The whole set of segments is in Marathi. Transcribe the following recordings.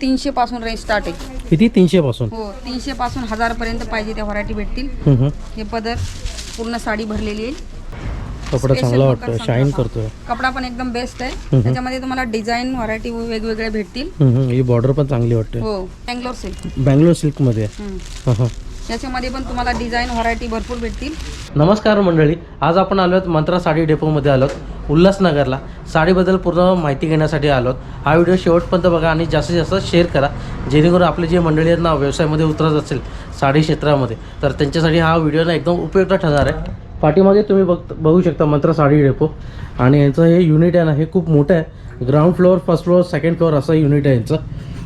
तीनशे पासून रेंज स्टार्ट आहे किती तीनशे पासून हो तीनशे पासून हजार पर्यंत पाहिजे त्या व्हरायटी भेटतील हम्म, हम्म. हे पदर पूर्ण साडी भरलेली आहे कपडा Special चांगला वाटतोय शाईन. करतोय कपडा पण एकदम बेस्ट आहे. त्याच्यामध्ये तुम्हाला डिझाईन व्हरायटी वेगवेगळ्या भेटतील हम्म, हम्म. ही बॉर्डर पण चांगली वाटते हो बँगलोर सिल्क बँगलोर सिल्कमध्ये. हा, हा. याच्यामध्ये पण तुम्हाला डिझाईन व्हरायटी भरपूर भेटतील. नमस्कार मंडळी आज आपण आलो आहोत मंत्रा साडी डेपोमध्ये आलो आहोत उल्हासनगरला. साडीबद्दल पूर्ण माहिती घेण्यासाठी आलो आहोत हा व्हिडिओ शेवटपर्यंत बघा आणि जास्तीत जास्त शेअर करा. जेणेकरून आपले जे मंडळी आहेत ना व्यवसायामध्ये उतरत असेल साडी क्षेत्रामध्ये तर त्यांच्यासाठी हा व्हिडिओ ना एकदम उपयुक्त ठरणार आहे. पाठीमागे तुम्ही बघ बघू शकता मंत्रा साडी डेपो आणि यांचं हे युनिट आहे ना हे खूप मोठं आहे. Ground floor first floor second floor असं युनिट आहे यांचं.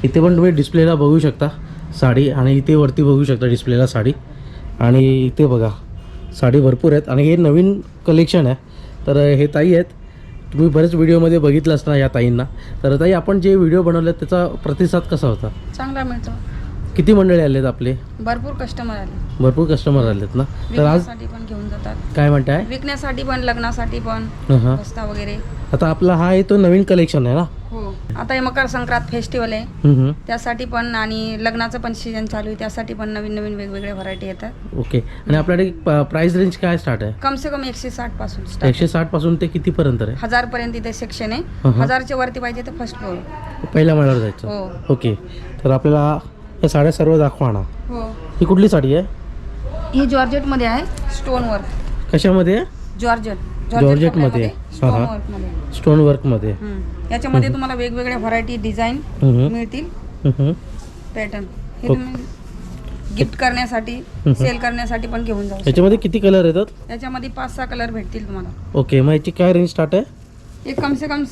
इथे पण तुम्ही डिस्प्लेला बघू शकता. साडी आणि इथे वरती बघू शकता डिस्प्लेला साडी. आणि इथे बघा साडी भरपूर आहेत. आणि हे नवीन कलेक्शन आहे. तर हे ताई आहेत. तुम्ही बरेच व्हिडिओमध्ये बघितलं असणार या ताईंना. तर ताई आपण जे व्हिडिओ बनवले त्याचा प्रतिसाद कसा होता? चांगला मिळतो. किती मंडळी आलेत आपले? भरपूर कस्टमर आले. भरपूर कस्टमर आलेत ना? तर आज विकण्यासाठी पण घेऊन जातात. काय म्हणताय? विकण्यासाठी पण लग्नासाठी पण हं, बस्ता वगैरे. आता आपला हा आहे तो नवीन कलेक्शन आहे ना? हो. आता हे मकर संक्रांत फेस्टिवल आहे. त्यासाठी पण आणि लग्नाचं पण सीजन चालू आहे. त्यासाठी पण नवीन नवीन वेगवेगळ्या व्हरायटी येतात. ओके. आणि आपल्याकडे प्राइस रेंज काय स्टार्ट आहे? कम से कम एकशे साठपासून एकशे साठपासून ते कितीपर्यंत आहे हजार पर्यंत इथे सेक्शन आहे. हजारच्या वरती पाहिजे तर फर्स्ट फ्लोअर पहिल्या माळ्यावर जायचं. हो. ओके. तर आपल्याला या साड्या सर्व दाखवा ना. हो. ही कुठली साडी आहे? ही जॉर्जेटमध्ये आहे स्टोन वर्क कशामध्ये? जॉर्जेट. Georgette मध्ये? स्टोन हा, हा. वर्कमध्ये स्टोन वर्कमध्ये हम्म. याच्यामध्ये तुम्हाला वेगवेगळ्या व्हरायटी डिझाईन. मिळतील. पॅटर्न हे ओके. तुम्ही गिफ्ट करण्यासाठी. सेल करण्यासाठी पण घेऊन जाऊ शकता. याच्यामध्ये किती कलर येतात? याच्यामध्ये पाच सहा कलर भेटतील तुम्हाला. ओके मग याची काय रेंज स्टार्ट आहे? हे कम से कम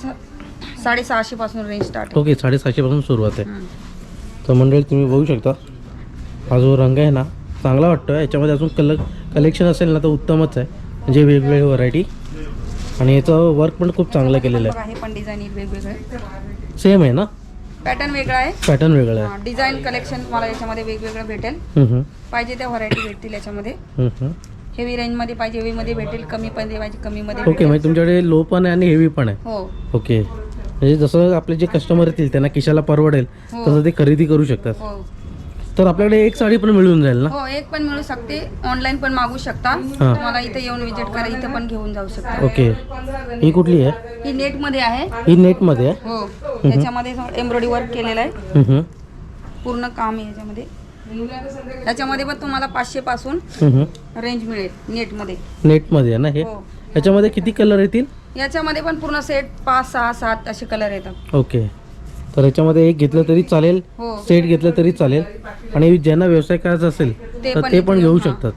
साडेसहाशे पासून रेंज स्टार्ट ओके साडेसहाशेपासून सुरुवात आहे. आहे तर मंडळी तुम्ही बघू शकता. हा जो रंग आहे ना चांगला वाटतो आहे याच्यामध्ये अजून कलर कलेक्शन असेल ना तर उत्तमच आहे. म्हणजे वेगवेगळी व्हरायटी आणि याचं वर्क पण खूप चांगलं केलेलं बघा, हे पण डिझाईन वेगवेगळे आहे. सेम आहे ना? पॅटर्न वेगळा आहे. पॅटर्न वेगळं आहे. डिझाईन कलेक्शन तुम्हाला याच्यामध्ये वेगवेगळं भेटेल. पाहिजे त्या व्हरायटी भेटतील याच्यामध्ये. हेवी रेंजमध्ये पाहिजे हेवीमध्ये भेटेल. कमी पण पाहिजे कमीमध्ये ओके भेटेल. म्हणजे तुमच्याकडे लो पण आहे आणि हेवी पण आहे. हो. ओके म्हणजे जसं आपले जे कस्टमर येतील त्यांना किशाला परवडेल हो. तसं ते खरेदी करू शकतात. हो. तर आपल्याकडे एक साडी पण मिळून जाईल ना? हो एक पण मिळू शकते. ऑनलाईन पण मागू शकता. तुम्हाला इथे येऊन विजिट करा इथे पण घेऊन जाऊ शकता. ओके. ही कुठली आहे? ही नेटमध्ये आहे. ही नेटमध्ये आहे? हो. याच्यामध्ये एम्ब्रॉयडरी वर्क केलेलं आहे. पूर्ण काम आहे याच्यामध्ये. याच्यामध्ये पण तुम्हाला पाचशे पासून. रेंज मिळेल नेटमध्ये नेटमध्ये आहे ना हे? हो. याच्यामध्ये किती कलर येतील? याच्यामध्ये पण पूर्ण सेट पाच सहा सात असे कलर येतात. ओके तर याच्यामध्ये एक घेतलं तरी चालेल हो. सेट घेतलं तरी चालेल. आणि ज्यांना व्यवसाय करायचा असेल ते तर पण ते पण घेऊ हां. शकतात.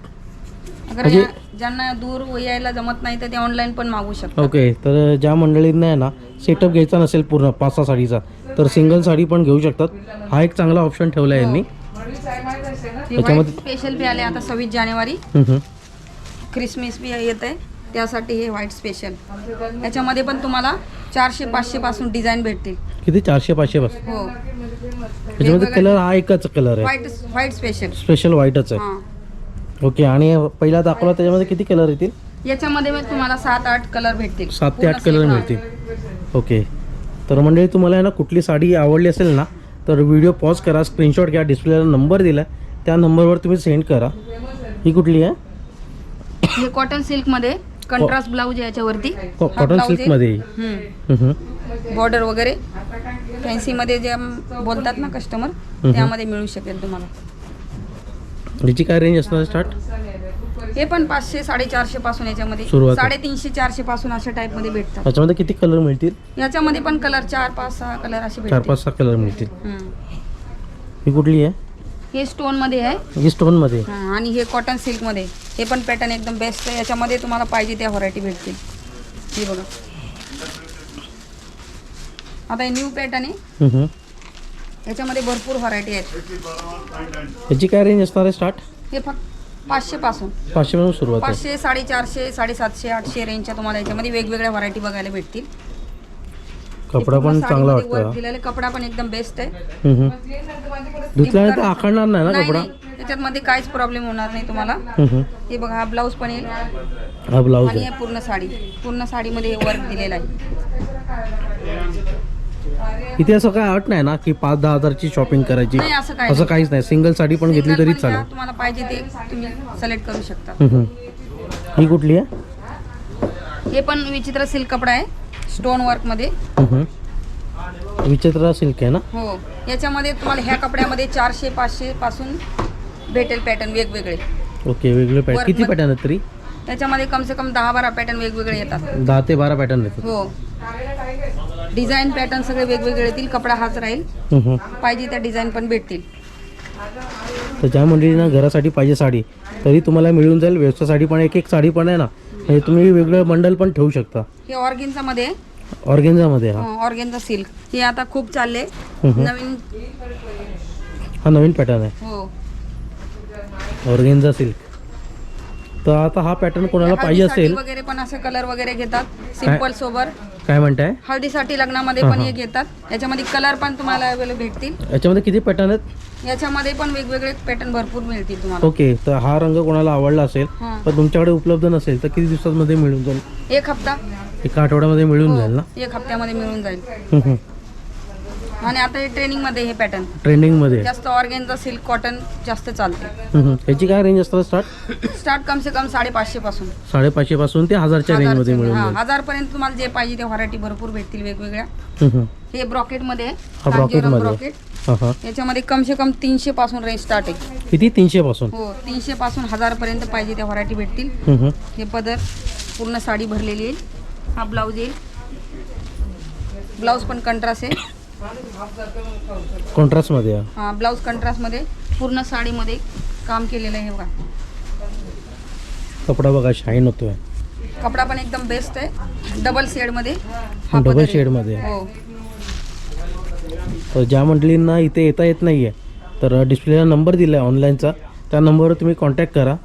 अगर म्हणजे- या- ज्यांना दूर यायला जमत नाही तर ते ऑनलाईन पण मागू शकतात. ओके तर ज्या मंडळींना आहे ना सेटअप घ्यायचा नसेल पूर्ण पाच सहा साडीचा तर सिंगल साडी पण घेऊ शकतात. हा एक चांगला ऑप्शन ठेवला आहे यांनी याच्यामध्ये- स्पेशल बी आले आता सव्वीस जानेवारी. हं, हं. क्रिसमस बी येत आहे. त्यासाठी हे व्हाईट स्पेशल याच्यामध्ये पण तुम्हाला चारशे पाचशे पासून डिझाईन भेटतील. किती? चारशे पाचशे बस. हो. याच्यामध्ये कलर हा एकच कलर आहे. व्हाईट व्हाईट स्पेशल स्पेशल व्हाईटच आहे. ओके आणि पहिला दाखवला त्याच्यामध्ये किती कलर येतील? याच्यामध्ये मग तुम्हाला सात आठ कलर भेटतील. सात ते आठ कलर. मिळतील. ओके तर मंडळी तुम्हाला ना कुठली साडी आवडली असेल ना तर व्हिडिओ पॉज करा स्क्रीनशॉट घ्या डिस्प्लेला नंबर दिला त्या नंबरवर तुम्ही सेंड करा. ही कुठली आहे? हे कॉटन सिल्कमध्ये कंट्रास्ट ब्लाऊज आहे याच्यावरती. कॉ- कॉटन सिल्कमध्ये येईल. हं, हं. बॉर्डर वगैरे. फॅन्सी मध्ये जे आम- बोलतात ना कस्टमर त्यामध्ये मिळू शकेल तुम्हाला. याची काय रेंज असणार स्टार्ट हे पण पाचशे साडेचारशे पासून याच्यामध्ये. सुरुवात. आहे. साडेतीनशे चारशे पासून अशा टाईपमध्ये भेटतात. याच्यामध्ये किती कलर मिळतील? याच्यामध्ये पण कलर चार पाच सहा कलर असे चार पाच सहा कलर मिळतील. हम्म. ही कुठली आहे? हे स्टोनमध्ये आहे. ही स्टोनमध्ये हा, आणि हे कॉटन सिल्कमध्ये. हे पण पॅटर्न एकदम बेस्ट आहे. याच्यामध्ये तुम्हाला पाहिजे त्या व्हरायटी भेटतील. हे बघा. आता हे न्यू पॅटर्न आहे. याच्यामध्ये भरपूर व्हरायटी आहेत. याची काय रेंज असणार आहे स्टार्ट हे फक्त पाचशे पासून. पाचशेपासून सुरुवात आहे. पाचशे साडेचारशे साडेसातशे आठशे रेंजच्या तुम्हाला याच्यामध्ये वेगवेगळ्या व्हरायटी बघायला भेटतील. कपडा पण चांगला वाटतो कपडा पण एकदम बेस्ट आहे. धुतल्यानंतर आखडणार नाही ना कपडा? नाही. त्याच्यामध्ये काहीच प्रॉब्लेम होणार नाही तुम्हाला. हं, बघा हा ब्लाऊज पण येईल. हा ब्लाऊज आणि आहे. पूर्ण साडी. पूर्ण साडीमध्ये वर्क दिलेला आहे. इथे असं काय अट नाही ना की पाच दहा हजारची शॉपिंग करायची? नाही असं. काहीच नाही. सिंगल साडी पण घेतली तरी चालेल. तुम्हाला पाहिजे ते तुम्ही सिलेक्ट करू शकता. ही कुठली आहे? हे पण विचित्र सिल्क कपडा आहे. स्टोन वर्कमध्ये. विचित्र सिल्क आहे ना? हो. याच्यामध्ये तुम्हाला ह्या कपड्यामध्ये चारशे पाचशे पासून भेटेल पॅटर्न वेगवेगळे. ओके वेगळे पॅटर्न किती पॅटर्न आहेत तरी? त्याच्यामध्ये कम से कम दहा बारा पॅटर्न वेगवेगळे येतात. दहा ते बारा पॅटर्न येतात हो. डिझाईन पॅटर्न सगळे वेगवेगळे येतील कपडा हाच राहील. पाहिजे त्या डिझाईन पण भेटतील. तर ज्या मंडळींना घरासाठी पाहिजे साडी तरी तुम्हाला मिळून जाईल. व्यवस्था साडी पण एक एक साडी पण आहे ना. म्हणजे तुम्ही वेगळं बंडल पण ठेवू शकता. हे ऑर्गेन्झा मध्ये हा. Organza silk. हे आता खूप चालले. नवीन हा नवीन पॅटर्न आहे. हो. Organza silk. तर आता हा पॅटर्न कोणाला पाहिजे असेल वगैरे पण असे कलर वगैरे घेतात सिंपल सोबर काय म्हणताय? हळदीसाठी लग्नामध्ये पण हा. हे घेतात. याच्यामध्ये कलर पण तुम्हाला अवेलेबल भेटतील. याच्यामध्ये किती पॅटर्न आहेत? याच्यामध्ये पण वेगवेगळे पॅटर्न भरपूर मिळतील तुम्हाला. ओके तर हा रंग कोणाला आवडला असेल हा. पण तुमच्याकडे उपलब्ध नसेल तर किती दिवसांमध्ये मिळून जाईल? एक हप्ता. एका आठवड्यामध्ये मिळून हो, जाईल ना? एक हप्त्यामध्ये मिळून जाईल. हम्म, हम्म. आणि आता हे ट्रेनिंगमध्ये हे पॅटर्न ट्रेंडिंगमध्ये आहे. जास्त ऑर्गेनचा सिल्क कॉटन जास्त चालते हम्म. याची काय रेंज असतात स्टार्ट स्टार्ट कम से कम साडेपाचशे पासून. साडेपाचशे पासून ते हजारच्या रेंजमध्ये मिळून हा जाईल. हजार पर्यंत तुम्हाला जे पाहिजे ते व्हरायटी भरपूर भेटतील वेगवेगळ्या. हम्म, हम्म. हे ब्रॉकेटमध्ये आहे. हा कांजीवरम ब्रॉकेटमध्ये ब्रॉकेट हां हां. याच्यामध्ये कम से कम तीनशे पासून रेंज स्टार्ट आहे. किती? तीनशे पासून? हो तीनशे पासून हजार पर्यंत पाहिजे त्या व्हरायटी भेटतील. हम्म, हम्म. हे पदर पूर्ण साडी भरलेली येईल. हा ब्लाऊज येईल. ब्लाऊज पण कंट्रास्ट आहे. कॉन्ट्रास्टमध्ये? आहे. हा ब्लाऊज कंट्रास्टमध्ये पूर्ण साडीमध्ये काम केलेलं आहे बघा. कपडा बघा शाईन होतोय. कपडा पण एकदम बेस्ट आहे. डबल शेडमध्ये हा डबल पदर. आहे. शेडमध्ये हो. तर ज्या मंडळींना इथे येता येत नाही आहे तर डिस्प्लेला नंबर दिला आहे ऑनलाईनचा. त्या नंबरवर तुम्ही कॉन्टॅक्ट करा.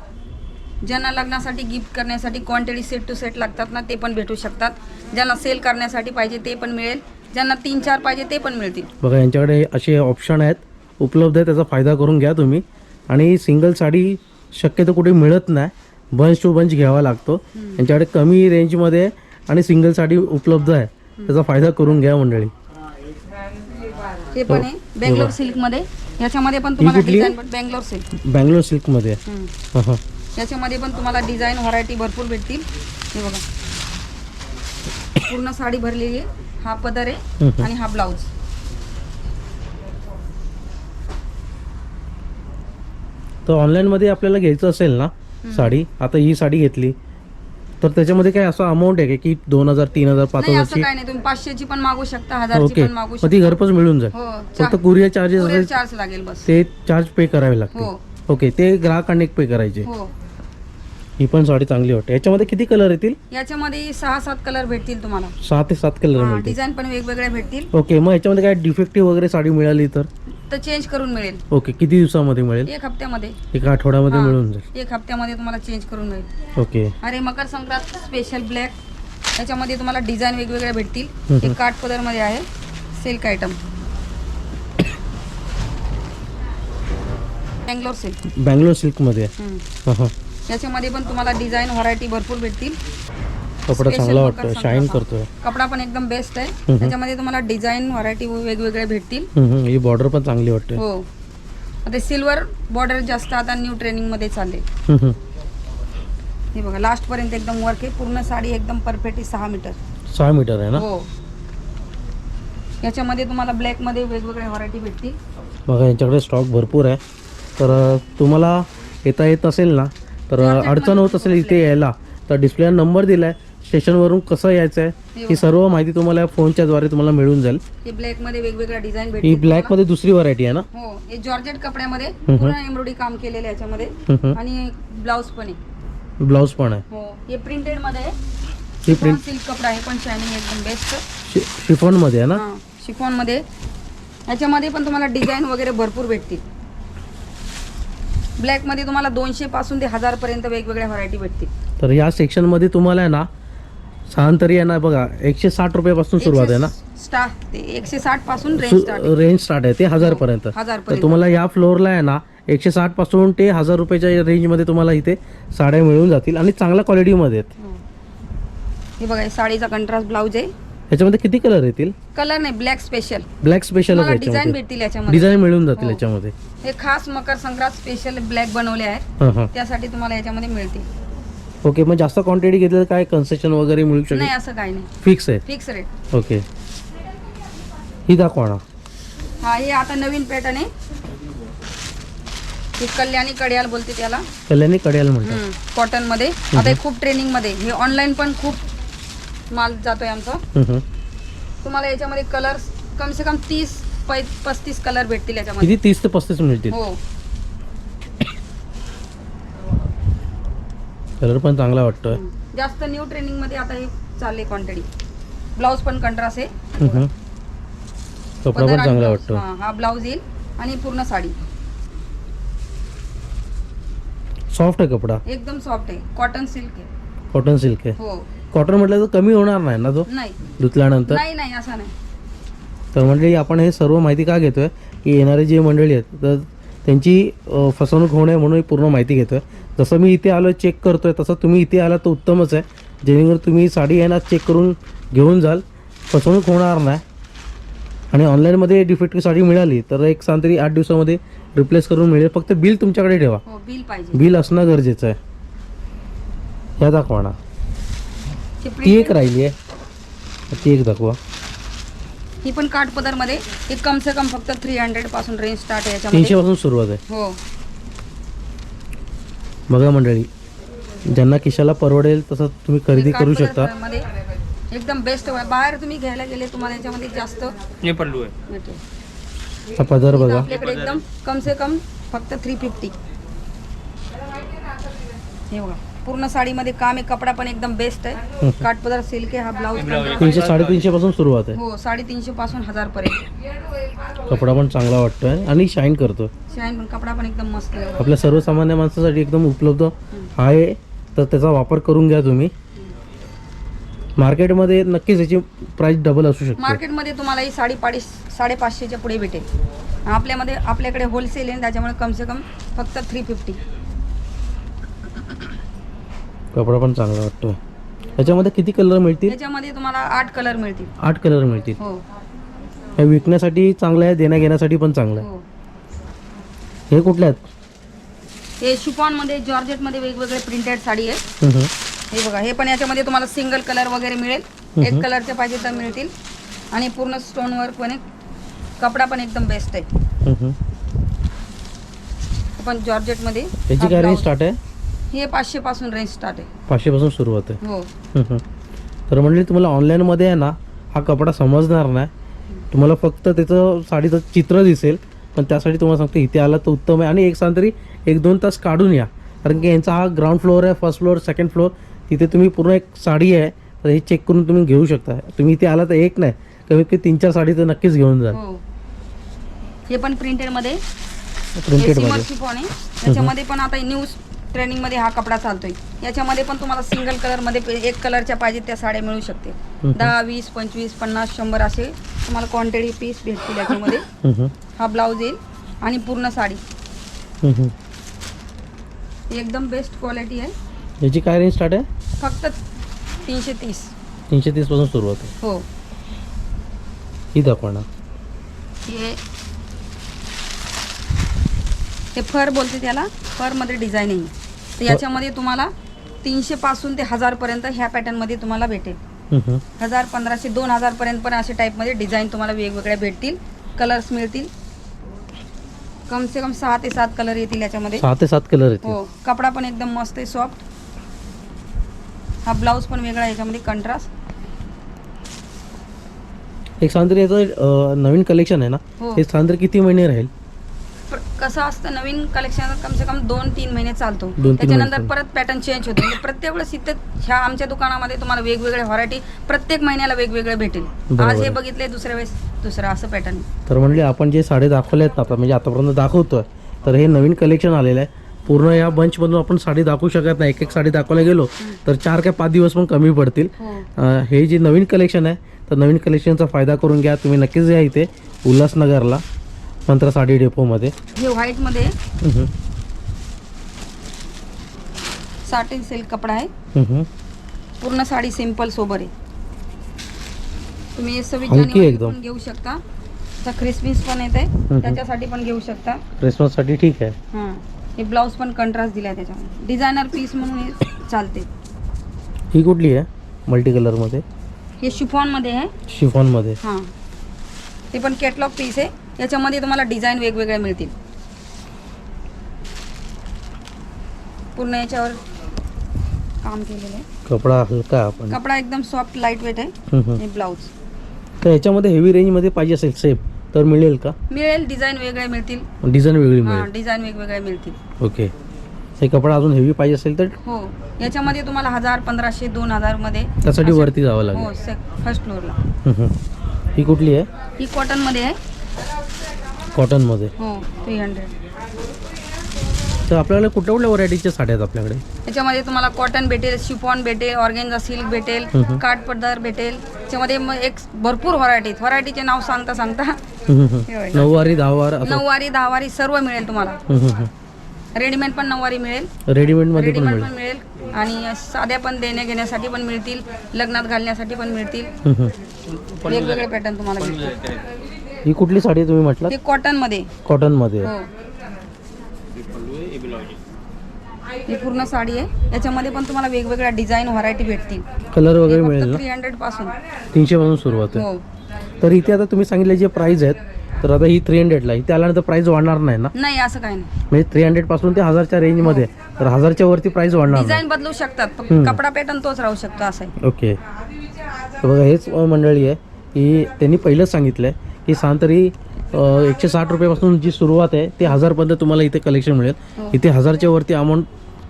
ज्यांना लग्नासाठी गिफ्ट करण्यासाठी क्वांटिटी सेट टू सेट लागतात ना ते पण भेटू शकतात. ज्यांना सेल करण्यासाठी पाहिजे ते पण मिळेल. ज्यांना तीन चार पाहिजे ते पण मिळतील. बघा यांच्याकडे असे ऑप्शन आहेत. उपलब्ध आहे त्याचा फायदा करून घ्या तुम्ही. आणि सिंगल साडी शक्यतो कुठे मिळत नाही. बंच टू बंच घ्यावा लागतो. यांच्याकडे कमी रेंजमध्ये आणि सिंगल साडी उपलब्ध आहे. त्याचा फायदा करून घ्या मंडळी. हे पण आहे. बेंगलोर सिल्कमध्ये याच्यामध्ये पण तुम्हाला कुठली? डिझाईन बेंगलोर सिल्क बँगलोर सिल्कमध्ये आहे. हां हां. याच्यामध्ये पण तुम्हाला डिझाईन व्हरायटी भरपूर भेटतील. हे बघा. पूर्ण साडी भरलेली आहे. हा पदर आहे. आणि हा ब्लाऊज. तर ऑनलाईनमध्ये आपल्याला घ्यायचं असेल ना साडी आता ही साडी घेतली तर त्याच्यामध्ये काय असं अमाऊंट आहे का दोन हजार तीन हजार पाच हजारची काय नाही. तुम्ही पाचशेची पण मागू शकता हजारची ओके पण मागू शकता ती घरपोच मिळून जाईल. हो फक्त कुरिअर चार्जेस चार्ज लागेल बस. ते चार्ज पे करावे लागते हो. ओके ते ग्राहकांनी पे करायचे. हो पण साडी चांगली वाटते. याच्यामध्ये किती कलर येतील? याच्यामध्ये सहा सात कलर भेटतील तुम्हाला. सहा ते सात कलर मिळतील. डिझाईन पण वेगवेगळे भेटतील. ओके मग याच्यामध्ये काय डिफेक्टिव्ह वगैरे साडी मिळाली तर? तर चेंज करून मिळेल. ओके किती दिवसामध्ये मिळेल? एक हप्त्यामध्ये. एका आठवड्यामध्ये. मिळून जाईल. एक हप्त्यामध्ये तुम्हाला चेंज करून मिळेल. ओके अरे मकर संक्रांत स्पेशल ब्लॅक त्याच्यामध्ये तुम्हाला डिझाईन वेगवेगळे भेटतील. हे काठ पदरमध्ये आहे silk item Bangalore silk Bangalore हां हां याच्यामध्ये पण तुम्हाला डिझाईन व्हरायटी भरपूर भेटतील. कपडा चांगला वाटतोय शाईन. करतोय. कपडा पण एकदम बेस्ट आहे. त्याच्यामध्ये तुम्हाला डिझाईन व्हरायटी वेगवेगळे भेटतील. ही बॉर्डर पण चांगली वाटते. हो. आता सिल्वर बॉर्डर जास्त आता न्यू ट्रेनिंगमध्ये चालले. हे बघा लास्ट पर्यंत एकदम वर्क आहे. पूर्ण साडी एकदम परफेक्ट आहे सहा मीटर सहा मीटर आहे ना? हो. याच्यामध्ये तुम्हाला ब्लॅकमध्ये वेगवेगळ्या व्हरायटी भेटतील. बघा यांच्याकडे स्टॉक भरपूर आहे. तर तुम्हाला येता येत असेल ना तर अडचण होत असेल इथे यायला तर डिस्प्लेला नंबर दिला आहे स्टेशनवरून कसं यायचं आहे ही सर्व माहिती तुम्हाला फोनच्या द्वारे तुम्हाला मिळून जाईल. हे ब्लॅकमध्ये वेगवेगळ्या डिझाईन ही भेटतील ब्लॅकमध्ये दुसरी व्हरायटी आहे ना? हो हे जॉर्जेट कपड्यामध्ये. पूर्ण एम्ब्रॉयडरी काम केलेलं आहे याच्यामध्ये. आणि ब्लाऊज पण आहे. ब्लाऊज पण आहे. हो हे प्रिंटेडमध्ये आहे. ही प्रिंट सिल्क कपडा आहे पण शायनिंग एकदम बेस्ट शि शिफॉनमध्ये आहे ना? शिफॉनमध्ये याच्यामध्ये पण तुम्हाला डिझाईन वगैरे भरपूर भेटतील. ब्लॅकमध्ये तुम्हाला दोनशे पासून ते हजार पर्यंत वेगवेगळ्या व्हरायटी भेटतील. तर या सेक्शनमध्ये तुम्हाला आहे ना साधारण आहे ना बघा एकशे साठ रुपयापासून सुरुवात आहे ना? स्टार्ट ते एकशे साठपासून रेंज स्टार्ट रेंज स्टार्ट आहे ते हजारपर्यंत. हजार तर पर्यंत तुम्हाला या फ्लोअरला आहे ना एकशे साठपासून ते हजार रुपयाच्या रेंजमध्ये तुम्हाला इथे साड्या मिळून जातील आणि चांगल्या क्वालिटीमध्ये आहेत. हो. हे बघा हे साडीचा कंट्रास्ट ब्लाऊज आहे. याच्यामध्ये किती कलर येतील? कलर नाही ब्लॅक स्पेशल ब्लॅक स्पेशल तुम्हाला डिझाईन भेटतील याच्यामध्ये. डिझाईन मिळून जातील हो. याच्यामध्ये. हे खास मकर संक्रांत स्पेशल ब्लॅक बनवले आहेत. हां हां. त्यासाठी तुम्हाला याच्यामध्ये मिळतील. ओके मग जास्त क्वांटिटी घेतलं तर काय? कन्सेशन वगैरे मिळू नाही शकेल असं काही नाही. फिक्स आहे. फिक्स रेट ओके ही दाखवा ना. हा हे आता नवीन पॅटर्न आहे. हे कल्याणी कड्याल बोलते त्याला. कल्याणी कड्याल म्हणतात. कॉटनमध्ये. आता हे खूप ट्रेनिंगमध्ये. हे ऑनलाईन पण खूप माल जातोय आमचा. तुम्हाला याच्यामध्ये कलर कम से कम तीस पस्तीस कलर भेटतील याच्यामध्ये. किती? तीस ते पस्तीस मिळतील. हो. कलर पण चांगला वाटतोय. जास्त न्यू ट्रेनिंगमध्ये आता हे चालले क्वांटिटी ब्लाऊज पण कंट्रास्ट आहे. कपडा पण चांगला. वाटतो हा, हा ब्लाऊज येईल आणि पूर्ण साडी. सॉफ्ट आहे कपडा. एकदम सॉफ्ट आहे. कॉटन सिल्क आहे. कॉटन सिल्क आहे. हो. कॉटन म्हटलं तर कमी होणार नाही ना तो? नाही. धुतल्यानंतर? नाही नाही असं नाही. तर मंडळी आपण हे सर्व माहिती का घेतोय? की येणारे जे मंडळी आहेत तर त्यांची फसवणूक होऊ नये म्हणून ही पूर्ण माहिती घेतोय. जसं मी इथे आलो चेक करतोय तसं तुम्ही इथे आला तर उत्तमच आहे. जेणेकरून तुम्ही साडी आहे ना चेक करून घेऊन जाल. फसवणूक होणार नाही. आणि ऑनलाईनमध्ये डिफेक्टिव्ह साडी मिळाली तर एक सांग तरी आठ दिवसामध्ये रिप्लेस करून मिळेल. फक्त बिल तुमच्याकडे ठेवा. हो बिल पाहिजे. बिल असणं गरजेचं आहे. ह्या दाखवा ना. हे ती एक राहिली आहे. ती एक दाखवा. ही पण काठ पदरमध्ये हे कम से कम फक्त थ्री हंड्रेडपासून रेंज स्टार्ट आहे तीनशे याच्यामध्ये पासून सुरुवात आहे. हो. बघा मंडळी ज्यांना खिशाला परवडेल तसं तुम्ही खरेदी करू शकता. एकदम बेस्ट बाहेर तुम्ही घ्यायला गेले तुम्हाला याच्यामध्ये जास्त हे पल्लू आहे. भेटेल हा पदर इथं बघा. आपल्याकडे एकदम कम से कम फक्त थ्री फिफ्टी हे बघा. पूर्ण साडीमध्ये काम आहे कपडा पण एकदम बेस्ट आहे. काठपदर सिल्क आहे हा ब्लाऊज तीनशे साडेतीनशे पासून सुरुवात आहे. हो साडेतीनशे पासून हजार पर्यंत. कपडा पण चांगला वाटतोय आणि शाईन करतो शाईन पण कपडा पण एकदम मस्त आहे. आपल्या सर्वसामान्य माणसासाठी एकदम उपलब्ध आहे तर त्याचा वापर करून घ्या तुम्ही. मार्केटमध्ये नक्कीच याची प्राइस डबल असू शकते. मार्केटमध्ये तुम्हाला ही साडी पाडी साडेपाचशेच्या पुढे भेटेल. आपल्यामध्ये आपल्याकडे होलसेल आहे त्याच्यामुळे कम से कम फक्त थ्री फिफ्टी कपडा पण चांगला वाटतोय. याच्यामध्ये किती कलर मिळतील? याच्यामध्ये तुम्हाला आठ कलर मिळतील. आठ कलर मिळतील. हो. हे विकण्यासाठी चांगलं आहे देण्या घेण्यासाठी पण चांगलं आहे. हो. हे कुठले आहेत? हे शिफॉनमध्ये जॉर्जेटमध्ये वेगवेगळे प्रिंटेड साडी आहे हं, बघा हे पण याच्यामध्ये तुम्हाला सिंगल कलर वगैरे मिळेल. एक कलरचे पाहिजे तर मिळतील. आणि पूर्ण स्टोन वर्क पण आहे. कपडा पण एकदम बेस्ट आहे. पण जॉर्जेटमध्ये याची हा काय रेंज. स्टार्ट आहे? हे पाचशे पासून रेंज स्टार्ट आहे. पाचशेपासून सुरुवात आहे हो. तर म्हणजे तुम्हाला ऑनलाईनमध्ये आहे ना हा कपडा समजणार नाही. तुम्हाला फक्त त्याचं साडीचं चित्र दिसेल पण त्यासाठी तुम्हाला सांगतो इथे आला तर उत्तम आहे. आणि एक सांग तरी एक दोन तास काढून या. कारण की यांचा हा ग्राउंड फ्लोअर आहे फर्स्ट फ्लोअर सेकंड फ्लोअर तिथे तुम्ही पूर्ण एक साडी आहे तर हे चेक करून तुम्ही घेऊ शकता. तुम्ही इथे आला तर एक नाही. कमीत कमी तीन चार साडी तर नक्कीच घेऊन जा. हो. हे पण प्रिंटेडमध्ये. शिफॉन आहे. याच्यामध्ये पण आता न्यूज ट्रेनिंगमध्ये हा कपडा चालतोय. याच्यामध्ये पण तुम्हाला सिंगल कलरमध्ये पे- एक कलरच्या पाहिजे त्या साड्या मिळू शकते. दहा वीस पंचवीस पन्नास शंभर असे तुम्हाला क्वांटिटी पीस भेटतील याच्यामध्ये. हं, ब्लाऊज येईल आणि पूर्ण साडी. एकदम बेस्ट क्वालिटी आहे. याची काय रेंज स्टार्ट आहे? फक्त तीनशे तीस. तीनशे तीसपासून सुरुवात आहे. हो. ही दाखवा ना. हे हे फर बोलते त्याला फरमध्ये डिझाईन आहे. तर याच्यामध्ये तुम्हाला तीनशे पासून ते हजारपर्यंत ह्या पॅटर्नमध्ये तुम्हाला भेटेल. हजार पंधराशे दोन हजारपर्यंत पण असे टाईपमध्ये डिझाईन तुम्हाला वेगवेगळ्या भेटतील. कलर्स मिळतील. कम से कम सहा ते सात कलर येतील याच्यामध्ये. सहा ते सात कलर येतील. हो कपडा पण एकदम मस्त आहे सॉफ्ट हा ब्लाऊज पण वेगळा आहे याच्यामध्ये कंट्रास्ट एक सांग तरी याचं नवीन कलेक्शन आहे ना? हो. हे सांग तरी किती महिने राहील? कसं असतं नवीन कलेक्शन कम से कम दोन तीन महिने चालतो. दोन त्याच्यानंतर महिने परत पॅटर्न चेंज होते. म्हणजे प्रत्येक वेळेस इथे ह्या आमच्या दुकानामध्ये तुम्हाला वेगवेगळे व्हरायटी प्रत्येक महिन्याला वेगवेगळे भेटेल. बरोबर आज हे आहे. बघितले दुसऱ्या वेळेस दुसरं असं पॅटर्न तर म्हणजे आपण जे साडे दाखवले आहेत ना आता म्हणजे आतापर्यंत दाखवतोय तर हे नवीन कलेक्शन आलेलं आहे. पूर्ण या बंचमधून आपण साडी दाखवू शकत नाही. एक एक साडी दाखवायला गेलो तर चार काय पाच दिवस पण कमी पडतील. हो. अं, हे जे नवीन कलेक्शन आहे तर नवीन कलेक्शनचा फायदा करून घ्या. तुम्ही नक्कीच या इथे उल्हासनगरला. मंत्र साडी डेपोमध्ये. हे व्हाईटमध्ये. हं, हं. साटिन सिल्क कपडा आहे. हं, हं. पूर्ण साडी सिंपल सोबर आहे. तुम्ही सव्वीस हलकी जानेवारी एकदम. घेऊ शकता. आता क्रिसमस पण येत आहे त्याच्यासाठी पण घेऊ शकता. क्रिसमससाठी ठीक आहे. हां. हे ब्लाऊज पण कंट्रास्ट दिलाय त्याच्यामध्ये. डिझायनर पीस म्हणून हे चालते. ही कुठली आहे? मल्टी कलरमध्ये हे शिफॉनमध्ये आहे. शिफॉनमध्ये हां. ते पण कॅटलॉग पीस आहे. याच्यामध्ये तुम्हाला डिझाईन वेगवेगळ्या मिळतील. पूर्ण याच्यावर काम केलेलं आहे. कपडा हलका आपण. कपडा एकदम सॉफ्ट लाइट वेट आहे. हम्म, हम्म. हे ब्लाऊज तर ह्याच्यामध्ये हेवी रेंजमध्ये पाहिजे असेल सेफ तर मिळेल का? मिळेल डिझाईन वेगळे मिळतील. डिझाईन वेगळी हां मिळेल डिझाईन वेगवेगळे मिळतील ओके हे कपडा अजून हेवी पाहिजे असेल तर? हो. याच्यामध्ये तुम्हाला हजार पंधराशे दोन हजारमध्ये त्यासाठी असे- वरती जावं हो लागेल फर्स्ट फ्लोअरला हम्म, हम्म. ही कुठली आहे? ही कॉटनमध्ये आहे. कॉटनमध्ये हो थ्री हंड्रेड तर आपल्याकडे कुठल्या कुठल्या व्हरायटीच्या साड्या आहेत आपल्याकडे? याच्यामध्ये तुम्हाला कॉटन भेटेल शिफॉन भेटेल ऑर्गेन्झा सिल्क भेटेल हम्म. काठ पदर भेटेल. त्याच्यामध्ये मग एक भरपूर व्हरायटी व्हरायटीचे नाव सांगता सांगता. हम्म, हम्म. होय. नऊवारी दहावार असं? नऊवारी दहावारी सर्व मिळेल तुम्हाला. हम्म, हम्म, हम्म. रेडीमेड पण नऊवारी मिळेल. रेडीमेडमध्ये पण रेडीमेड मिळेल. पण मिळेल. आणि साध्या पण देण्या घेण्यासाठी पण मिळतील. लग्नात घालण्यासाठी पण मिळतील. हम्म, हम्म. वेगवेगळे पॅटर्न तुम्हाला मिळतील ही कुठली साडी आहे तुम्ही म्हटलं हे कॉटनमध्ये कॉटनमध्ये. हो. ही पूर्ण साडी आहे. याच्यामध्ये पण तुम्हाला वेगवेगळ्या डिझाईन व्हरायटी भेटतील. कलर वगैरे मिळेल थ्री हंड्रेडपासून. तीनशे पासून सुरुवात आहे. हो. तर इथे आता तुम्ही सांगितले जे प्राईज आहेत तर आता ही थ्री हंड्रेडला इथे आल्यानंतर प्राईस वाढणार नाही ना? नाही असं काही नाही. म्हणजे थ्री हंड्रेडपासून ते हजारच्या रेंजमध्ये तर हजारच्या वरती प्राईस वाढणार नाही. डिझाईन बदलू शकतात हम्म. कपडा पॅटर्न तोच राहू शकतो असं आहे. ओके. तर बघा हेच मंडळी आहे. की त्यांनी पहिलंच सांगितलं आहे साधारण अं, एकशे साठ रुपयापासून जी सुरुवात आहे ते हजारपर्यंत तुम्हाला इथे कलेक्शन मिळेल. हो. इथे हजारच्या वरती अमाऊंट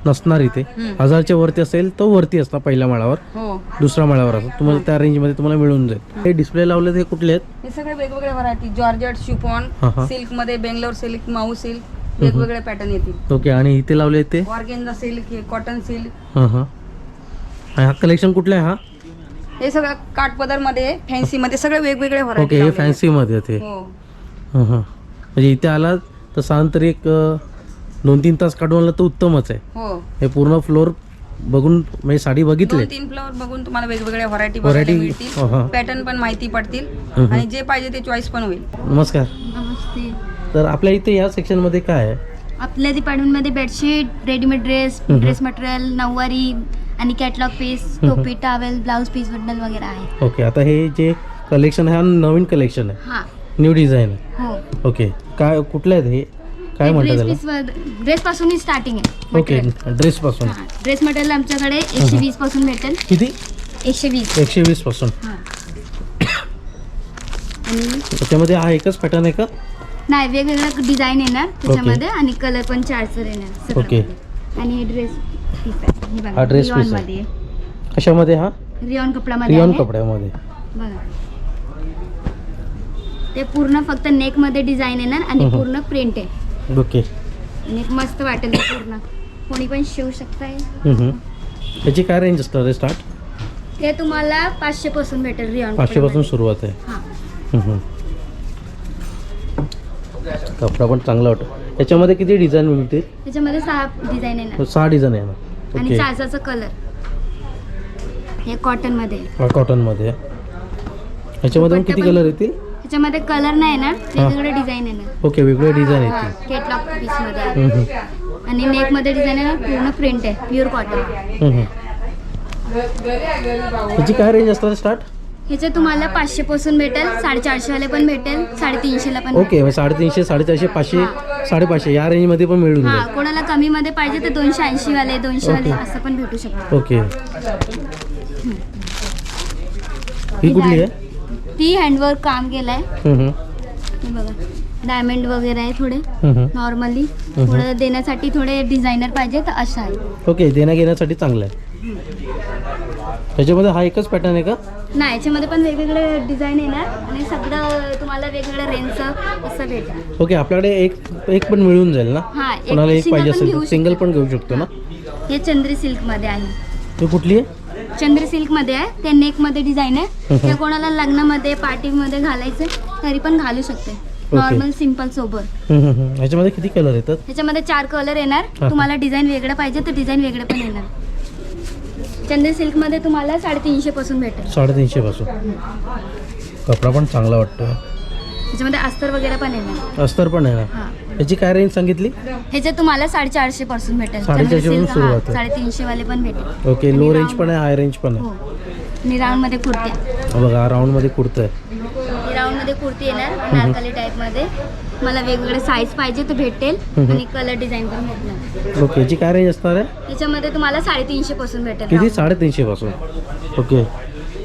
नसणार इथे. हजारच्या वरती असेल तो वरती असता पहिल्या माळावर. हो. दुसऱ्या माळावर असतो तुम्हाला त्या रेंजमध्ये तुम्हाला मिळून जाईल. हे. डिस्प्ले लावले हे कुठले आहेत? हे सगळे वेगवेगळे व्हरायटी जॉर्जेट शिफॉन हा, हा. सिल्कमध्ये बेंगलोर सिल्क माऊ सिल्क वेगवेगळे पॅटर्न येतील. ओके आणि इथे लावले ते? ऑर्गेन्झा सिल्क हे कॉटन सिल्क. हां हां. आणि हा कलेक्शन कुठला आहे हा? हे सगळं काठपदरमध्ये फॅन्सी मध्ये सगळे वेगवेगळे ओके व्हरायटी हे फॅन्सीमध्ये ते. हो. हां हां. म्हणजे इथे आला तर साधारण तरी एक अं, दोन तीन तास काढून आला तर उत्तमच आहे. हो. हे पूर्ण फ्लोर बघून म्हणजे साडी बघितले? दोन तीन फ्लोअर बघून तुम्हाला वेगवेगळ्या व्हरायटी Variety, हा, मिळतील. हा. पॅटर्न पण माहिती पडतील. हम्म. आणि जे पाहिजे ते चॉईस पण होईल. नमस्कार. नमस्ते. तर आपल्या इथे या सेक्शनमध्ये काय आहे? आपल्या डिपार्टमेंटमध्ये बेडशीट रेडीमेड ड्रेस हम्म. ड्रेस मटेरियल नऊवारी आणि कॅटलॉग पीस. टोपी टावेल ब्लाऊज पीस बंडल वगैरे आहे. ओके आता हे जे कलेक्शन आहे हा नवीन कलेक्शन आहे. हां. न्यू डिझाईन आहे. हो. ओके काय कुठले आहेत हे? काय म्हणतात ड्रेस त्याला? पीस ड्रेस पासून स्टार्टिंग आहे ओके ड्रेसपासून ड्रेस मटेरियल आमच्याकडे एकशे वीसपासून भेटेल. किती? एकशे वीस. एकशे वीसपासून. हां. आणि त्याच्यामध्ये हा एकच पॅटर्न आहे का? नाही वेगवेगळं डिझाईन येणार त्याच्यामध्ये आणि कलर पण चार्जर येणार ओके. सगळ्यामध्ये. आणि हे ड्रेस पीस आहे. हे बघा हा dress piece आहे. मध्ये कशामध्ये हा? रिओन कपड्यामध्ये रिओन आहे. कपड्यामध्ये. बघा. ते पूर्ण फक्त नेकमध्ये डिझाईन येणार आणि हम्म. पूर्ण प्रिंट आहे. ओके नेक मस्त वाटेल ते पूर्ण. कोणी पण शिवू शकताय. हम्म. याची काय रेंज असणार आहे स्टार्ट ते तुम्हाला पाचशे पासून भेटेल रिओन पाचशे पासून सुरुवात आहे. हा. हम्म. कपडा पण चांगला वाटतो. याच्यामध्ये किती डिझाईन मिळतील? त्याच्यामध्ये सहा डिझाईन येणार. सहा डिझाईन आहे ना आणि चाचाचा कलर हे कॉटनमध्ये आहे. हा कॉटनमध्ये आहे. याच्यामध्ये किती पण- कलर येतील त्याच्यामध्ये कलर नाही येणार वेगवेगळे डिझाईन येणार ओके वेगळे डिझाईन येतील केटलॉग पीसमध्ये आहे. हम्म, हम्म. आणि नेकमध्ये डिझाईन येणार पूर्ण प्रिंट आहे प्युअर कॉटन हम्म, हम्म. काय रेंज असणार स्टार्ट ह्याचे तुम्हाला पाचशे पासून भेटेल साडेचारशे वाले पण भेटेल साडेतीनशेला पण ओके साडेतीनशे साडेचारशे पाचशे साडेपाचशे या रेंजमध्ये पण मिळून हा जाईल. कोणाला कमी मध्ये पाहिजे तर दोनशे ऐंशी वाले दोनशे वाले ओके. असं पण भेटू शकतो. ओके. ही कुठली आहे? ती हँडवर्क काम केलंय. हम्म, हम्म. हे बघा डायमंड वगैरे आहे थोडे हम्म, हम्म. नॉर्मली थोडं देण्यासाठी थोडे डिझायनर पाहिजे तर असं आहे ओके देण्या घेण्यासाठी चांगलं आहे. त्याच्यामध्ये हा एकच पॅटर्न आहे का? नाही याच्यामध्ये पण वेगवेगळे डिझाईन येणार आणि सगळं तुम्हाला वेगवेगळ्या रेंजचं असं भेटेल. ओके आपल्याकडे एक एक पण मिळून जाईल ना? हा एक कोणाला एक single पाहिजे पण असेल घेऊ तर सिंगल. पण घेऊ शकतो ना? हे चंद्री सिल्कमध्ये आहे. ती कुठली आहे? चंद्र सिल्कमध्ये आहे. ते नेकमध्ये डिझाईन आहे ते कोणाला लग्नामध्ये पार्टीमध्ये घालायचे तरी पण घालू शकते. नॉर्मल सिंपल सोबत हम्म, हम्म, हम्म. ह्याच्यामध्ये किती कलर येतात? त्याच्यामध्ये चार कलर येणार. तुम्हाला डिझाईन वेगळं पाहिजे तर डिझाईन वेगळं पण येणार. चंद्र सिल्कमध्ये तुम्हाला साडेतीनशे पासून भेटेल. साडेतीनशे पासून. कपडा पण चांगला वाटतो. त्याच्यामध्ये अस्तर वगैरे पण येणार अस्तर पण आहे ना? हा. याची काय रेंज सांगितली? ह्याच्यात तुम्हाला साडेचारशे पासून भेटेल. साडेचारशे पासून हा, आहे. साडेतीनशे वाले पण भेटेल. ओके लो रेंज पण आहे हाय रेंज पण हो. आहे आणि राऊंडमध्ये कुर्त्या. हा बघा हा राऊंडमध्ये कुर्ता आहे. ही राऊंडमध्ये कुर्ती येणार अनारकली टाईपमध्ये मला वेगवेगळे साईज पाहिजे तर भेटेल हम्म. आणि कलर डिझाईन पण भेटणार. ओके याची काय रेंज असणार आहे? याच्यामध्ये तुम्हाला साडेतीनशे पासून भेटेल किती? round. साडेतीनशे पासून. ओके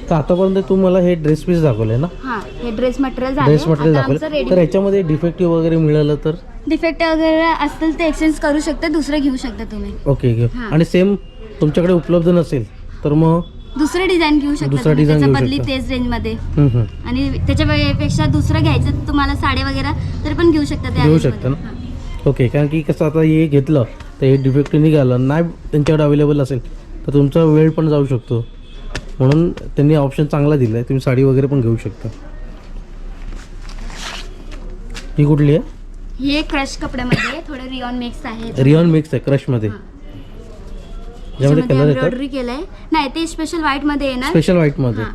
तर आतापर्यंत तू मला हे ड्रेस पीस दाखवले ना? हा हे ड्रेस मटेरियल ड्रेस मटेरियल आता आमचं दाखवले तर रेडी याच्यामध्ये डिफेक्टिव्ह वगैरे मिळालं तर? डिफेक्ट वगैरे असतील ते एक्सचेंज करू शकता दुसरं घेऊ शकता तुम्ही. ओके घे हा. आणि सेम तुमच्याकडे उपलब्ध नसेल तर मग? दुसरं डिझाईन घेऊ शकता दुसरं तुम्ही design त्याच्या घेऊ बदली शकता. तेच हम्म, हम्म. आणि त्याच्या वे- पेक्षा दुसरं घ्यायचं तर तुम्हाला साडे वगैरे तर पण घेऊ शकता त्या घेऊ range शकता मध्ये. ना? हा. ओके कारण की कसं आता हे घेतलं तर हे डिफेक्ट निघालं नाही त्यांच्याकडे अवेलेबल असेल तर तुमचा वेळ पण जाऊ शकतो म्हणून त्यांनी ऑप्शन चांगला दिला आहे तुम्ही साडी वगैरे पण घेऊ शकता ही कुठली आहे हे क्रश कपड्यामध्ये थोडं रिऑन मिक्स आहे रिऑन मिक्स आहे क्रशमध्ये हा. ज्यामध्ये कलर एम्ब्रॉयडरी केलंय. नाही ते स्पेशल व्हाईटमध्ये येणार. स्पेशल व्हाईटमध्ये हा.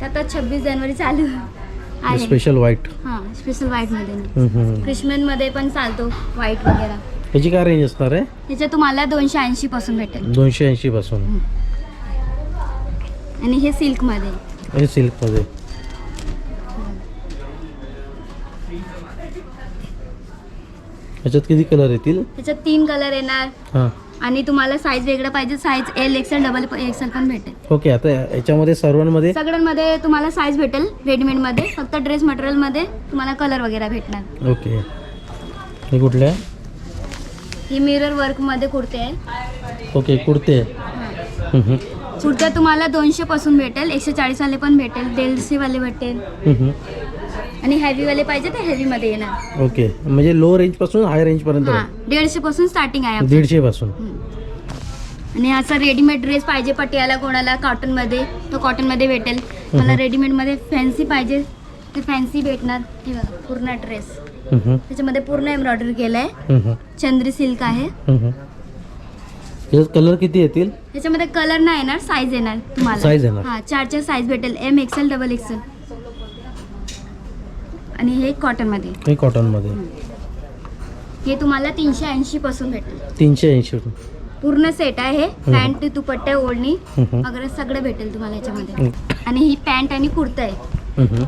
ते आता छब्बीस जानेवारी चालू आहे. स्पेशल व्हाईट हा स्पेशल व्हाईटमध्ये क्रिस्मनमध्ये पण चालतो व्हाईट वगैरे. याची काय रेंज असणार आहे? त्याच्यात तुम्हाला दोनशे ऐंशी पासून भेटेल. दोनशे ऐंशी पासून. आणि हे सिल्कमध्ये. हे सिल्कमध्ये याच्यात किती कलर येतील? त्याच्यात तीन कलर येणार. हां. आणि तुम्हाला साईज वेगळं पाहिजे. Size L XL double XL पण भेटेल. ओके आता याच्यामध्ये सर्वांमध्ये? सगळ्यांमध्ये तुम्हाला साईज भेटेल रेडीमेडमध्ये. फक्त ड्रेस मटेरियलमध्ये तुम्हाला कलर वगैरे भेटणार. ओके. हे कुठले आहे? ही मिरर वर्कमध्ये कुर्ते आहे ओके कुर्ते. हम्म, कुर्त्या तुम्हाला दोनशे पासून भेटेल. एकशे चाळीस वाले पण भेटेल. दीडशे वाले भेटेल. हम्म. आणि हेवी वाले पाहिजे तर हेवी मध्ये येणार. ओके म्हणजे लो रेंजपासून हाय रेंजपर्यंत हा दीडशे पासून स्टार्टिंग आहे आपलं. दीडशेपासून हम्म. आणि असा रेडीमेड ड्रेस पाहिजे पटियाला कोणाला कॉटनमध्ये तो कॉटनमध्ये भेटेल. मला रेडीमेडमध्ये फॅन्सी पाहिजे ते फॅन्सी भेटणार. हे बघा पूर्ण ड्रेस हम्म, त्याच्यामध्ये पूर्ण एम्ब्रॉयडरी केलंय. हम्म, चंद्री सिल्क आहे. हम्म. कलर किती येतील? त्याच्यामध्ये कलर नाही येणार साईज येणार तुम्हाला. Size येणार. हा चार चार साईज भेटेल एम एक्सेल डबल एक्सेल आणि हे कॉटनमध्ये हे कॉटनमध्ये हे तुम्हाला तीनशे ऐंशी पासून भेटेल तीनशे ऐंशी पूर्ण सेट आहे हे. पॅन्ट दुपट्टे ओढणी. वगैरे सगळं भेटेल तुम्हाला याच्यामध्ये. आणि ही पॅन्ट आणि कुर्ता आहे.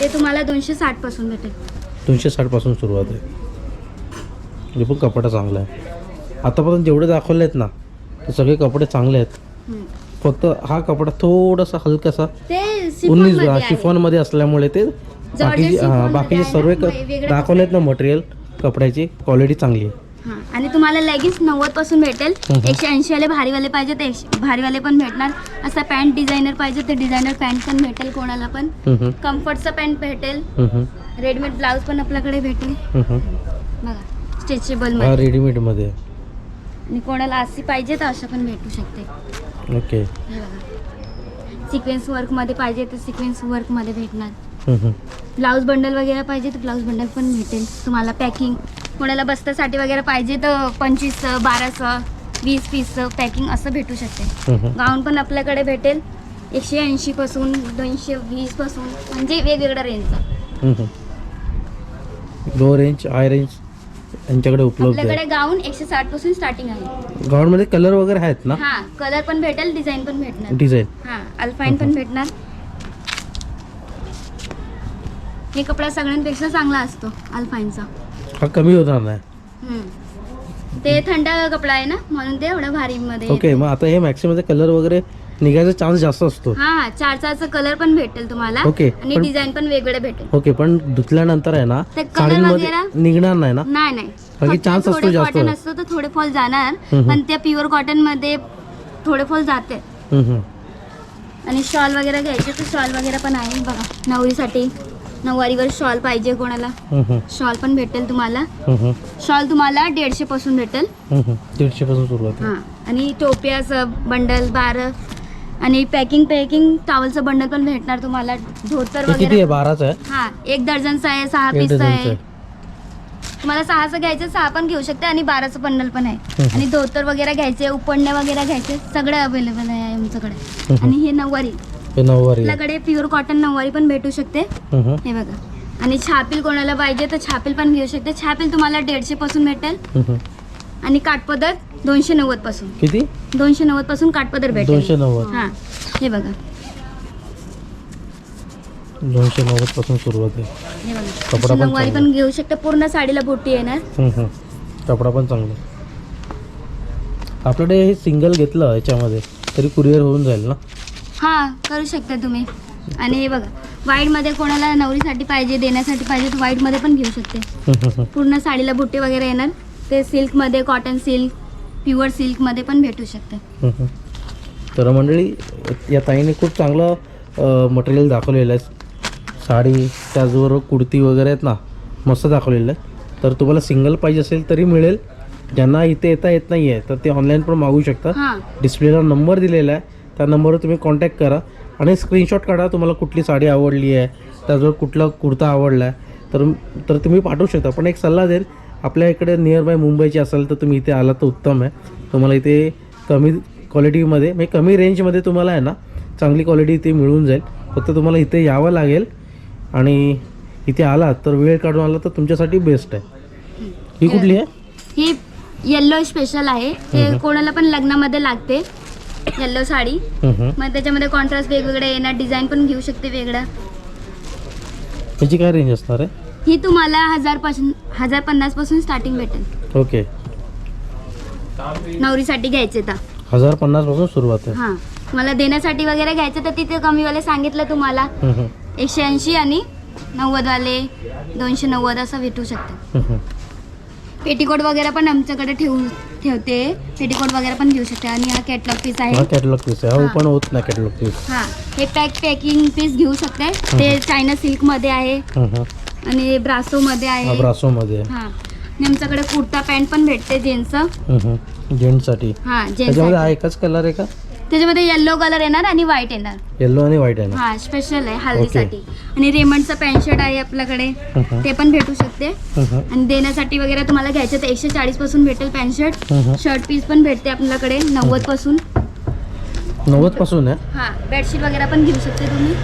ते तुम्हाला दोनशे साठपासून भेटेल. दोनशे साठपासून सुरुवात आहे. हे पण कपडा चांगला आहे. आतापर्यंत जेवढे दाखवले आहेत ना ते सगळे कपडे चांगले आहेत. फक्त हा कपडा थोडासा हलकासा उन्नीस शिफॉनमध्ये असल्यामुळे ते मध्ये बाकीचे सर्व ना, क- वेगवेगळे दाखवले आहेत ना मटेरियल कपड्याची क्वालिटी चांगली आहे. हा आणि तुम्हाला लेगिन्स नव्वदपासून भेटेल. एकशे ऐंशी वाले भारीवाले पाहिजे तर एकशे भारीवाले पण भेटणार. असं पॅन्ट डिझायनर पाहिजे तर डिझायनर पॅन्ट पण भेटेल कोणाला पण. कम्फर्टचं पॅन्ट भेटेल. रेडीमेड ब्लाऊज पण आपल्याकडे भेटेल. बघा स्ट्रेचेबल हा मध्ये. आणि कोणाला अशी पाहिजे तर असं पण भेटू शकते. ओके. सिक्वेन्स वर्कमध्ये पाहिजे तर सिक्वेन्स वर्कमध्ये भेटणार. हम्म, ब्लाऊज बंडल वगैरे पाहिजे तर ब्लाऊज बंडल पण भेटेल. तुम्हाला पॅकिंग. कोणाला बस्त्यासाठी वगैरे पाहिजे तर पंचवीसचं बाराचं वीस पीसचं पॅकिंग असं भेटू शकते. गाऊन पण आपल्याकडे भेटेल. एकशे ऐंशीपासून दोनशे वीसपासून म्हणजे वेगवेगळ्या रेंजचं हम्म. लो रेंज हाय रेंज यांच्याकडे उपलब्ध आपल्याकडे गाऊन एकशे साठपासून स्टार्टिंग आहे. गाऊनमध्ये कलर वगैरे आहेत ना? हा कलर पण भेटेल डिझाईन पण भेटणार. डिझाईन हा अल्फाईन पण भेटणार. हे कपडा सगळ्यांपेक्षा चांगला असतो अल्फाईनचा हा कमी होणार नाही हम्म. ते थंड कपडा आहे ना म्हणून ते एवढं भारी मध्ये ओके मग आता हे मॅक्सिमम कलर वगैरे निघायचा चान्स जास्त असतो हा हा चार चारचा कलर पण भेटेल तुम्हाला ओके, आणि पण- डिझाईन पण वेगळे भेटेल ओके पण धुतल्यानंतर आहे ना ते color साडीमध्ये वगैरे? निघणार नाही ना नाही नाही कारण की फक्त chance असतो थोडे जास्त. कॉटन असतो तर थोडे फॉल जाणार हम्म. पण त्या प्युअर कॉटनमध्ये थोडे फॉल जाते हम्म, हम्म. आणि शॉल वगैरे घ्यायचे तर शॉल वगैरे पण आहे बघा नवरीसाठी नऊवारीवर शॉल पाहिजे कोणाला. शॉल पण भेटेल तुम्हाला. शॉल तुम्हाला दीडशे पासून भेटेल. हम्म. दीडशेपासून सुरुवात हां. आणि टोपियाचं बंडल बारं आणि पॅकिंग पॅकिंग टॉवलचं बंडल पण भेटणार तुम्हाला. धोतर वगैरे बाराचं आहे? हा. एक दर्जनचं आहे सहा पीसचं आहे. तुम्हाला सहाचं घ्यायचं सहा पण घेऊ शकते आणि बाराचं बंडल पण आहे. आणि धोतर वगैरे घ्यायचे उपडणे वगैरे घ्यायचे सगळे अवेलेबल आहे आमच्याकडे. आणि हे नऊवारी. हे नऊवारी. आपल्याकडे प्युअर कॉटन नऊवारी पण भेटू शकते. हं, बघा. आणि छापील कोणाला पाहिजे तर छापील पण घेऊ शकते. छापील तुम्हाला दीडशे पासून भेटेल. आणि काठपदर दोनशे नव्वदपासून. किती? दोनशे नव्वदपासून काठपदर भेटेल. दोनशे नव्वद. हा. हे बघा. दोनशे नव्वदपासून सुरुवात आहे. हे कपडा पण नऊवारी चांगला. पण घेऊ शकते. पूर्ण साडीला बुट्टी येणार हं, हं. कपडा पण चांगला. आपल्याकडे हे सिंगल घेतलं याच्यामध्ये तरी कुरिअर होऊन जाईल ना? हा करू शकता तुम्ही. आणि हे बघा व्हाईटमध्ये कोणाला नवरीसाठी पाहिजे देण्यासाठी पाहिजे तर व्हाईटमध्ये पण घेऊ शकते. पूर्ण साडीला बुट्टे वगैरे येणार ते सिल्कमध्ये कॉटन सिल्क प्युअर सिल्कमध्ये पण भेटू शकते. तर मंडळी या ताईने खूप चांगलं मटेरियल दाखवलेलं आहे. साडी त्याचबरोबर कुर्ती वगैरे आहेत ना मस्त दाखवलेलं आहे. तर तुम्हाला सिंगल पाहिजे असेल तरी मिळेल. ज्यांना इथे येता येत नाही आहे तर ते ऑनलाईन पण मागू शकता. हां. डिस्प्लेला नंबर दिलेला आहे. त्या नंबरवर तुम्ही कॉन्टॅक्ट करा. आणि स्क्रीनशॉट काढा तुम्हाला कुठली साडी आवडली आहे. त्याचबरोबर कुठला कुर्ता आवडला आहे तर तर तुम्ही पाठवू शकता. पण एक सल्ला देईल आपल्या इकडे नियर बाय मुंबईची असेल तर तुम्ही इथे आला तर उत्तम आहे. तुम्हाला इथे कमी क्वालिटीमध्ये म्हणजे कमी रेंजमध्ये तुम्हाला आहे ना चांगली क्वालिटी इथे मिळून जाईल. फक्त तुम्हाला इथे यावं लागेल. आणि इथे आलात तर वेळ काढून आला तर तुमच्यासाठी बेस्ट आहे. ही कुठली आहे? ही येल्लो स्पेशल आहे. ते कोणाला पण लग्नामध्ये लागते. येल्लो साडी. मग त्याच्यामध्ये कॉन्ट्रास्ट वेगवेगळे येणार डिझाईन पण घेऊ शकते वेगळं. याची काय रेंज असणार आहे? ही तुम्हाला हजारपासून हजार पन्नासपासून स्टार्टिंग भेटेल. ओके नवरीसाठी घ्यायचे तर हजार पन्नासपासून सुरुवात आहे. हां. मला देण्यासाठी वगैरे घ्यायचं तर तिथे कमीवाले सांगितलं तुम्हाला. हं, हं. एकशे ऐंशी आणि नव्वदवाले दोनशे नव्वद असं भेटू शकते. हं. पेटीकोट वगैरे पण आमच्याकडे ठेवू ठेवते. पेटीकोट वगैरे पण घेऊ शकते. आणि हा कॅटलॉग पीस आहे. हा कॅटलॉग पीस आहे. हा हां. ओपन होत नाही कॅटलॉग पीस हा. हे पॅक पॅकिंग पीस घेऊ शकते. ते चायना सिल्कमध्ये आहे. आणि ब्रासो मध्ये हा आहे ब्रासोमध्ये आहे. हा. आणि आमच्याकडे कुर्ता पॅन्ट पण भेटते जेंट्सचं हं, हं. हा त्याच्यामध्ये हा जेंट्स एकच कलर आहे का? त्याच्यामध्ये येल्लो कलर येणार आणि व्हाईट येणार. येल्लो आणि व्हाईट ना हा स्पेशल आहे हल्दीसाठी. आणि रेमंडचं पॅन्ट शर्ट आहे आपल्याकडे. हं. ते पण भेटू शकते. हं. आणि देण्यासाठी वगैरे तुम्हाला घ्यायचं तर एकशे चाळीसपासून भेटेल पॅन्ट शर्ट हं. शर्ट पीस पण भेटते आपल्याकडे नव्वदपासून. नव्वदपासून हा बेडशीट वगैरे पण घेऊ शकते तुम्ही.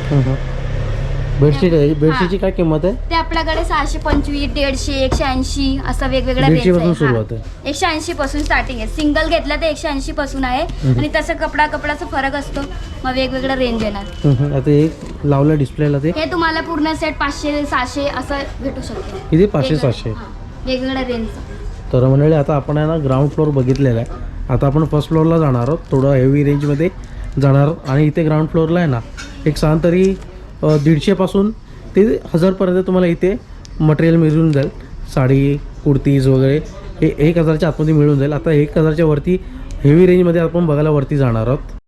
बेडशीट आहे. बेडशीटची काय किंमत आहे? ते आपल्याकडे सहाशे पंचवीस दीडशे एकशे ऐंशी असं वेगवेगळ्या दीडशे रेंजपासून सुरुवात. आहे. एकशे ऐंशी पासून स्टार्टिंग आहे. सिंगल घेतला तर एकशे ऐंशी पासून आहे. आणि तसं कपडा कपडाचा फरक असतो. मग वेगवेगळा रेंज येणार. आता एक लावलं डिस्प्लेला ते? हे तुम्हाला पूर्ण सेट पाचशे सहाशे असं भेटू शकतो. किती? पाचशे वेगवेगळं- हा, वेगवेगळ्या रेंजचं तर मंडळी आता आपण आहे ना ग्राउंड फ्लोअर बघितलेला आहे. आता आपण फर्स्ट फ्लोअरला जाणार आहोत. थोडं हेवी रेंजमध्ये जाणार आहोत. आणि इथे ग्राउंड फ्लोअरला आहे ना एक साधारण तरी दीडशेपासून ते हजारपर्यंत तुम्हाला इथे मटेरियल मिळून जाईल. साडी कुर्तीज वगैरे हे एक हजारच्या आतमध्ये मिळून जाईल. आता एक हजारच्या वरती हेवी रेंजमध्ये आपण बघायला वरती जाणार आहोत.